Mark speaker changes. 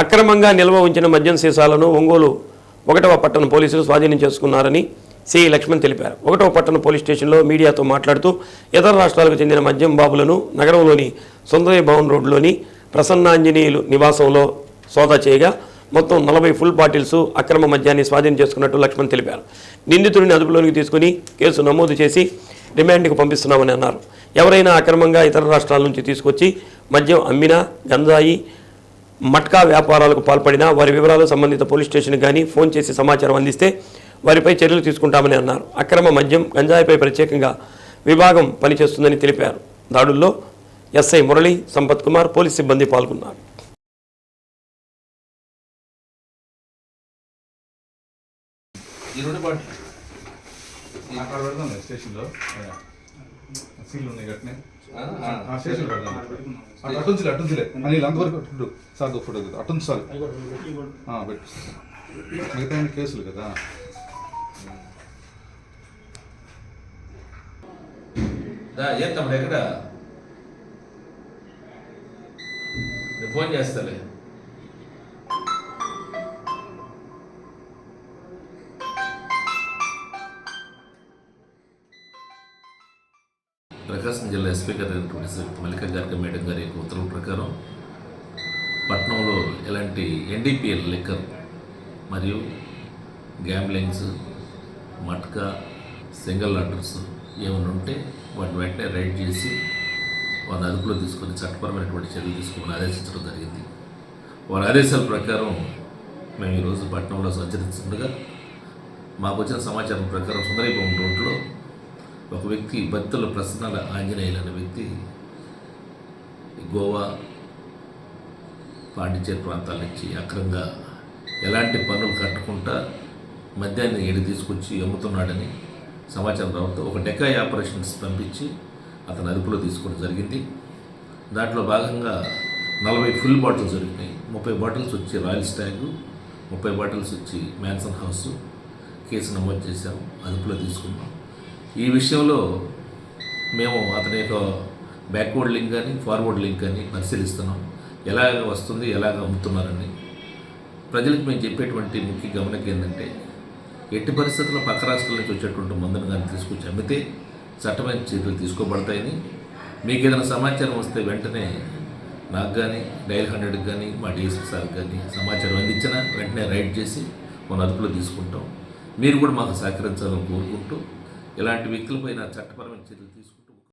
Speaker 1: అక్రమంగా నిల్వ ఉంచిన మద్యం సీసాలను ఒంగోలు ఒకటవ పట్టణ పోలీసులు స్వాధీనం చేసుకున్నారని సిఐ లక్ష్మణ్ తెలిపారు. ఒకటవ పట్టణ పోలీస్ స్టేషన్లో మీడియాతో మాట్లాడుతూ ఇతర రాష్ట్రాలకు చెందిన మద్యం బాబులను నగరంలోని సుందరయ్య భవన్ రోడ్లోని ప్రసన్నాంజనేయులు నివాసంలో సోదా చేయగా మొత్తం నలభై ఫుల్ బాటిల్స్ అక్రమ మద్యాన్ని స్వాధీనం చేసుకున్నట్టు లక్ష్మణ్ తెలిపారు. నిందితుడిని అదుపులోనికి తీసుకుని కేసు నమోదు చేసి రిమాండ్కు పంపిస్తున్నామని అన్నారు. ఎవరైనా అక్రమంగా ఇతర రాష్ట్రాల నుంచి తీసుకొచ్చి మద్యం అమ్మినా గంజాయి మట్కా వ్యాపారాలకు పాల్పడినా వారి వివరాలు సంబంధిత పోలీస్ స్టేషన్కి కానీ ఫోన్ చేసి సమాచారం అందిస్తే వారిపై చర్యలు తీసుకుంటామని అన్నారు. అక్రమ మద్యం గంజాయిపై ప్రత్యేకంగా విభాగం పనిచేస్తుందని తెలిపారు. దాడుల్లో ఎస్ఐ మురళి సంపత్ కుమార్ పోలీస్ సిబ్బంది పాల్గొన్నారు.
Speaker 2: ఈ రెండు పాటు
Speaker 3: స్టేషన్లో. సీల్ ఉన్నాయి గట్నే
Speaker 2: ఆ,
Speaker 3: ఆ స్టేషన్ పెడదాం అటు అటుంచులే అనిల్ అంతవరకు అటు సార్ ఫోటో అటుంచు సార్. పెట్టు మిగతా కేసులు కదా?
Speaker 2: ఏం తమ్ముడు ఎక్కడ? ఫోన్ చేస్తాలే. ప్రకాశం జిల్లా ఎస్పీ గారు అయినటువంటి శ్రీమతి గారికి మేడం గారి యొక్క ఉత్తర్వుల ప్రకారం పట్నంలో ఎలాంటి ఎన్డీపీఎల్ లిక్కర్ మరియు గ్యాంబ్లింగ్స్ మట్కా సింగిల్ లాటర్స్ ఏమైనా ఉంటే వాటిని వెంటనే రైడ్ చేసి వారిని అదుపులో తీసుకొని చట్టపరమైనటువంటి చర్యలు తీసుకోమని ఆదేశించడం జరిగింది. వారి ఆదేశాల ప్రకారం మేము ఈరోజు పట్నంలో సంచరిస్తుండగా మాకు వచ్చిన సమాచారం ప్రకారం సుందరీభవన్ రోడ్లో ఒక వ్యక్తి భక్తుల ప్రసన్నల ఆంజనేయులు అనే వ్యక్తి గోవా పాండిచేరి ప్రాంతాల నుంచి అక్రంగా ఎలాంటి పన్నులు కట్టకుండా మద్యాన్ని ఏడి తీసుకొచ్చి అమ్ముతున్నాడని సమాచారం రావడంతో ఒక డెకాయ్ ఆపరేషన్స్ పంపించి అతను అదుపులో తీసుకోవడం జరిగింది. దాంట్లో భాగంగా నలభై ఫుల్ బాటిల్స్ దొరికినాయి. ముప్పై బాటిల్స్ వచ్చి రాయల్ స్టాగ్ ముప్పై బాటిల్స్ వచ్చి మ్యాన్సన్ హౌస్ కేసు నమోదు చేశాము. అదుపులో తీసుకున్నాం. ఈ విషయంలో మేము అతని యొక్క బ్యాక్వర్డ్ లింక్ కానీ ఫార్వర్డ్ లింక్ కానీ పరిశీలిస్తున్నాం. ఎలాగ వస్తుంది ఎలాగ అమ్ముతున్నారని. ప్రజలకు మేము చెప్పేటువంటి ముఖ్య గమనిక ఏంటంటే ఎట్టి పరిస్థితుల్లో పక్క రాష్ట్రాల నుంచి వచ్చేటువంటి మందును కానీ తీసుకొచ్చి అమ్మితే చట్టమైన చర్యలు తీసుకోబడతాయని. మీకు ఏదైనా సమాచారం వస్తే వెంటనే నాకు కానీ డైల్ హండ్రెడ్కి కానీ మా డిఎస్పీ సార్కి కానీ సమాచారం అందించినా వెంటనే రైడ్ చేసి మన అదుపులో తీసుకుంటాం. మీరు కూడా మాకు సహకరించాలని కోరుకుంటూ ఇలాంటి వ్యక్తులపైన చట్టపరమైన చర్యలు తీసుకుంటారు